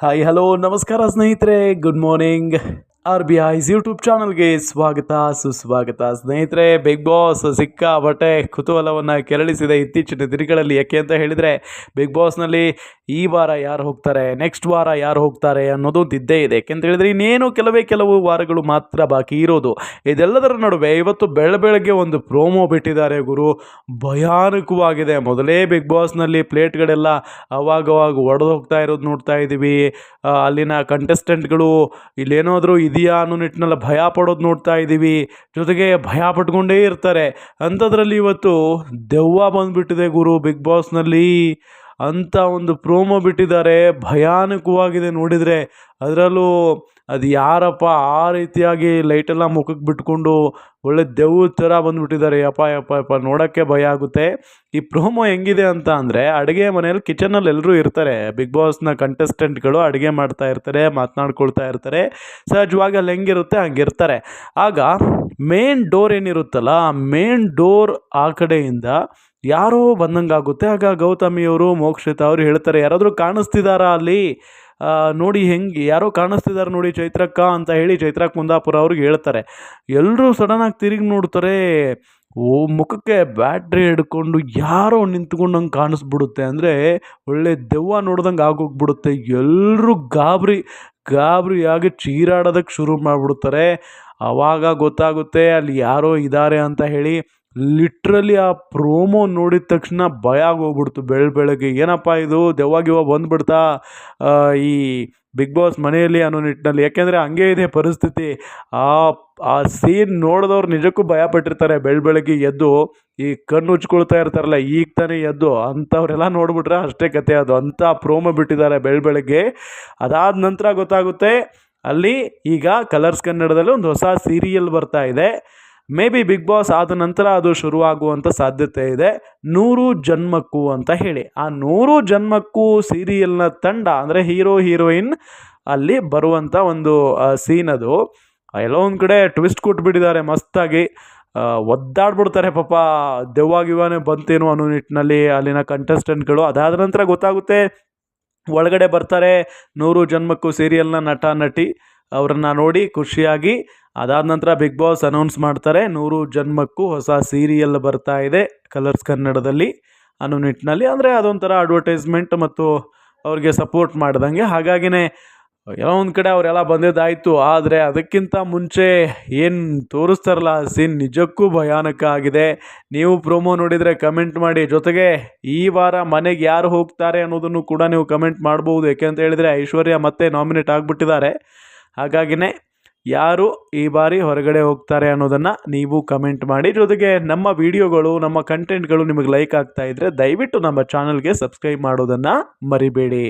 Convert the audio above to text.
Hi hello ನಮಸ್ಕಾರ ಸ್ನೇಹಿತರೆ good morning R B ice YouTube ಚಾನಲ್ಗೆ ಸ್ವಾಗತ, ಸುಸ್ವಾಗತ. ಸ್ನೇಹಿತರೆ ಬಿಗ್ ಬಾಸ್ ಸಿಕ್ಕಾಪಟ್ಟೆ ಕುತೂಹಲವನ್ನು ಕೆರಳಿಸಿದೆ ಇತ್ತೀಚಿನ ದಿನಗಳಲ್ಲಿ. ಯಾಕೆ ಅಂತ ಹೇಳಿದರೆ ಬಿಗ್ ಬಾಸ್ನಲ್ಲಿ ಈ ವಾರ ಯಾರು ಹೋಗ್ತಾರೆ ನೆಕ್ಸ್ಟ್ ವಾರ ಯಾರು ಹೋಗ್ತಾರೆ ಅನ್ನೋದು ಇದ್ದೇ ಇದೆ. ಯಾಕೆಂತ ಹೇಳಿದರೆ, ಇನ್ನೇನು ಕೆಲವೇ ಕೆಲವು ವಾರಗಳು ಮಾತ್ರ ಬಾಕಿ ಇರೋದು. ಇದೆಲ್ಲದರ ನಡುವೆ ಇವತ್ತು ಬೆಳ ಬೆಳಗ್ಗೆ ಒಂದು ಪ್ರೋಮೋ ಬಿಟ್ಟಿದ್ದಾರೆ ಗುರು. ಭಯಾನಕವಾಗಿದೆ. ಮೊದಲೇ ಬಿಗ್ ಬಾಸ್ನಲ್ಲಿ ಪ್ಲೇಟ್ಗಳೆಲ್ಲ ಅವಾಗವಾಗ ಒಡೆದು ಹೋಗ್ತಾ ಇರೋದು ನೋಡ್ತಾ ಇದ್ದೀವಿ. ಅಲ್ಲಿನ ಕಂಟೆಸ್ಟೆಂಟ್ಗಳು ಇಲ್ಲೇನಾದರೂ ಇದೆಯಾ ಅನ್ನೋ ನಿಟ್ಟಿನಲ್ಲಿ ಭಯ ಪಡೋದು ನೋಡ್ತಾ ಇದ್ದೀವಿ. ಜೊತೆಗೆ ಭಯ ಪಟ್ಕೊಂಡೇ ಇರ್ತಾರೆ. ಅಂಥದ್ರಲ್ಲಿ ಇವತ್ತು ದೆವ್ವ ಬಂದುಬಿಟ್ಟಿದೆ ಗುರು ಬಿಗ್ ಬಾಸ್ನಲ್ಲಿ ಅಂತ ಒಂದು ಪ್ರೋಮೋ ಬಿಟ್ಟಿದ್ದಾರೆ. ಭಯಾನಕವಾಗಿದೆ ನೋಡಿದರೆ. ಅದರಲ್ಲೂ ಅದು ಯಾರಪ್ಪ ಆ ರೀತಿಯಾಗಿ ಲೈಟೆಲ್ಲ ಮುಖಕ್ಕೆ ಬಿಟ್ಕೊಂಡು ಒಳ್ಳೆ ದೆವ್ವ ಥರ ಬಂದುಬಿಟ್ಟಿದ್ದಾರೆ. ಅಪ್ಪ ಯಪ್ಪ ಅಪ್ಪ ನೋಡೋಕ್ಕೆ ಭಯ ಆಗುತ್ತೆ. ಈ ಪ್ರೋಮೋ ಹೆಂಗಿದೆ ಅಂತ ಅಂದರೆ ಅಡುಗೆ ಮನೆಯಲ್ಲಿ ಕಿಚನಲ್ಲಿ ಎಲ್ಲರೂ ಇರ್ತಾರೆ. ಬಿಗ್ ಬಾಸ್ನ ಕಂಟೆಸ್ಟೆಂಟ್ಗಳು ಅಡುಗೆ ಮಾಡ್ತಾ ಇರ್ತಾರೆ, ಮಾತನಾಡ್ಕೊಳ್ತಾ ಇರ್ತಾರೆ. ಸಹಜವಾಗಿ ಅಲ್ಲಿ ಹೆಂಗಿರುತ್ತೆ, ಹಂಗಿರ್ತಾರೆ. ಆಗ ಮೇನ್ ಡೋರ್ ಏನಿರುತ್ತಲ್ಲ, ಆ ಮೇನ್ ಡೋರ್ ಆ ಕಡೆಯಿಂದ ಯಾರೋ ಬಂದಂಗಾಗುತ್ತೆ. ಆಗ ಗೌತಮಿಯವರು, ಮೋಕ್ಷಿತ ಅವರು ಹೇಳ್ತಾರೆ, ಯಾರಾದರೂ ಕಾಣಿಸ್ತಿದಾರಾ ಅಲ್ಲಿ? ನೋಡಿ ಹೆಂಗೆ, ಯಾರೋ ಕಾಣಿಸ್ತಿದ್ದಾರೆ ನೋಡಿ ಚೈತ್ರಕ್ಕ ಅಂತ ಹೇಳಿ ಚೈತ್ರ ಕುಂದಾಪುರ ಅವ್ರಿಗೆ ಹೇಳ್ತಾರೆ. ಎಲ್ಲರೂ ಸಡನ್ನಾಗಿ ತಿರುಗಿ ನೋಡ್ತಾರೆ, ಓ, ಮುಖಕ್ಕೆ ಬ್ಯಾಟ್ರಿ ಹಿಡ್ಕೊಂಡು ಯಾರೋ ನಿಂತ್ಕೊಂಡಂಗೆ ಕಾಣಿಸ್ಬಿಡುತ್ತೆ. ಅಂದರೆ ಒಳ್ಳೆ ದೆವ್ವ ನೋಡ್ದಂಗೆ ಆಗೋಗ್ಬಿಡುತ್ತೆ. ಎಲ್ಲರೂ ಗಾಬರಿ, ಗಾಬರಿಯಾಗಿ ಚೀರಾಡೋದಕ್ಕೆ ಶುರು ಮಾಡಿಬಿಡ್ತಾರೆ. ಆವಾಗ ಗೊತ್ತಾಗುತ್ತೆ ಅಲ್ಲಿ ಯಾರೋ ಇದ್ದಾರೆ ಅಂತ ಹೇಳಿ ಲಿಟ್ರಲಿ ಆ ಪ್ರೋಮೋ ನೋಡಿದ ತಕ್ಷಣ ಭಯ ಆಗೋಗ್ಬಿಡ್ತು ಬೆಳ ಬೆಳಗ್ಗೆ. ಏನಪ್ಪ ಇದು? ದೆವ್ವ ಗಿವ್ವ ಬಂದ್ಬಿಡ್ತಾ ಈ ಬಿಗ್ ಬಾಸ್ ಮನೆಯಲ್ಲಿ ಅನ್ನೋ ನಿಟ್ಟಿನಲ್ಲಿ. ಯಾಕೆಂದರೆ ಹಂಗೆ ಇದೆ ಪರಿಸ್ಥಿತಿ. ಆ ಆ ಸೀನ್ ನೋಡಿದವ್ರು ನಿಜಕ್ಕೂ ಭಯ ಪಟ್ಟಿರ್ತಾರೆ. ಬೆಳ ಬೆಳಗ್ಗೆ ಎದ್ದು ಈ ಕಣ್ಣು ಉಚ್ಕೊಳ್ತಾ ಇರ್ತಾರಲ್ಲ, ಈಗ ತಾನೇ ಎದ್ದು ಅಂಥವ್ರೆಲ್ಲ ನೋಡಿಬಿಟ್ರೆ ಅಷ್ಟೇ ಕತೆ ಅದು. ಅಂಥ ಪ್ರೋಮೋ ಬಿಟ್ಟಿದ್ದಾರೆ ಬೆಳ ಬೆಳಗ್ಗೆ. ಅದಾದ ನಂತರ ಗೊತ್ತಾಗುತ್ತೆ, ಅಲ್ಲಿ ಈಗ ಕಲರ್ಸ್ ಕನ್ನಡದಲ್ಲಿ ಒಂದು ಹೊಸ ಸೀರಿಯಲ್ ಬರ್ತಾ ಇದೆ. ಮೇ ಬಿ ಬಿಗ್ ಬಾಸ್ ಆದ ನಂತರ ಅದು ಶುರುವಾಗುವಂಥ ಸಾಧ್ಯತೆ ಇದೆ. ನೂರು ಜನ್ಮಕ್ಕೂ ಅಂತ ಹೇಳಿ. ಆ ನೂರು ಜನ್ಮಕ್ಕೂ ಸೀರಿಯಲ್ನ ತಂಡ ಅಂದರೆ ಹೀರೋ ಹೀರೋಯಿನ್ ಅಲ್ಲಿ ಬರುವಂಥ ಒಂದು ಸೀನ್ ಅದು. ಎಲ್ಲೋ ಒಂದು ಕಡೆ ಟ್ವಿಸ್ಟ್ ಕೊಟ್ಬಿಟ್ಟಿದ್ದಾರೆ ಮಸ್ತಾಗಿ. ಒದ್ದಾಡ್ಬಿಡ್ತಾರೆ ಪಾಪ. ದೆವ್ವಾಗಿವಾನೆ ಬಂತೇನೋ ಅನ್ನೋ ನಿಟ್ಟಿನಲ್ಲಿ ಅಲ್ಲಿನ ಕಂಟೆಸ್ಟೆಂಟ್ಗಳು ಅದಾದ ನಂತರ ಗೊತ್ತಾಗುತ್ತೆ, ಒಳಗಡೆ ಬರ್ತಾರೆ ನೂರು ಜನ್ಮಕ್ಕೂ ಸೀರಿಯಲ್ನ ನಟ, ನಟಿ. ಅವರನ್ನು ನೋಡಿ ಖುಷಿಯಾಗಿ ಅದಾದ ನಂತರ ಬಿಗ್ ಬಾಸ್ ಅನೌನ್ಸ್ ಮಾಡ್ತಾರೆ. ನೂರು ಜನ್ಮಕ್ಕೂ ಹೊಸ ಸೀರಿಯಲ್ ಬರ್ತಾ ಇದೆ ಕಲರ್ಸ್ ಕನ್ನಡದಲ್ಲಿ ಅನ್ನೋ ನಿಟ್ಟಿನಲ್ಲಿ. ಅಂದರೆ ಅದೊಂಥರ ಅಡ್ವರ್ಟೈಸ್ಮೆಂಟ್ ಮತ್ತು ಅವ್ರಿಗೆ ಸಪೋರ್ಟ್ ಮಾಡ್ದಂಗೆ. ಹಾಗಾಗಿನೇ ಏನೋ ಒಂದು ಕಡೆ ಅವರೆಲ್ಲ ಬಂದಿದ್ದಾಯಿತು. ಆದರೆ ಅದಕ್ಕಿಂತ ಮುಂಚೆ ಏನು ತೋರಿಸ್ತಾರಲ್ಲ ಆ ಸೀನ್ ನಿಜಕ್ಕೂ ಭಯಾನಕ ಆಗಿದೆ. ನೀವು ಪ್ರೋಮೋ ನೋಡಿದರೆ ಕಮೆಂಟ್ ಮಾಡಿ. ಜೊತೆಗೆ ಈ ವಾರ ಮನೆಗೆ ಯಾರು ಹೋಗ್ತಾರೆ ಅನ್ನೋದನ್ನು ಕೂಡ ನೀವು ಕಮೆಂಟ್ ಮಾಡ್ಬೋದು. ಯಾಕೆ ಅಂತ ಹೇಳಿದರೆ ಐಶ್ವರ್ಯ ಮತ್ತೆ ನಾಮಿನೇಟ್ ಆಗಿಬಿಟ್ಟಿದ್ದಾರೆ. ಹಾಗಾಗಿನೇ ಯಾರು ಈ ಬಾರಿ ಹೊರಗಡೆ ಹೋಗ್ತಾರೆ ಅನ್ನೋದನ್ನು ನೀವು ಕಮೆಂಟ್ ಮಾಡಿ. ಜೊತೆಗೆ ನಮ್ಮ ವಿಡಿಯೋಗಳು, ನಮ್ಮ ಕಂಟೆಂಟ್ಗಳು ನಿಮಗೆ ಲೈಕ್ ಆಗ್ತಾ ಇದ್ದರೆ ದಯವಿಟ್ಟು ನಮ್ಮ ಚಾನಲ್ಗೆ ಸಬ್ಸ್ಕ್ರೈಬ್ ಮಾಡೋದನ್ನು ಮರಿಬೇಡಿ.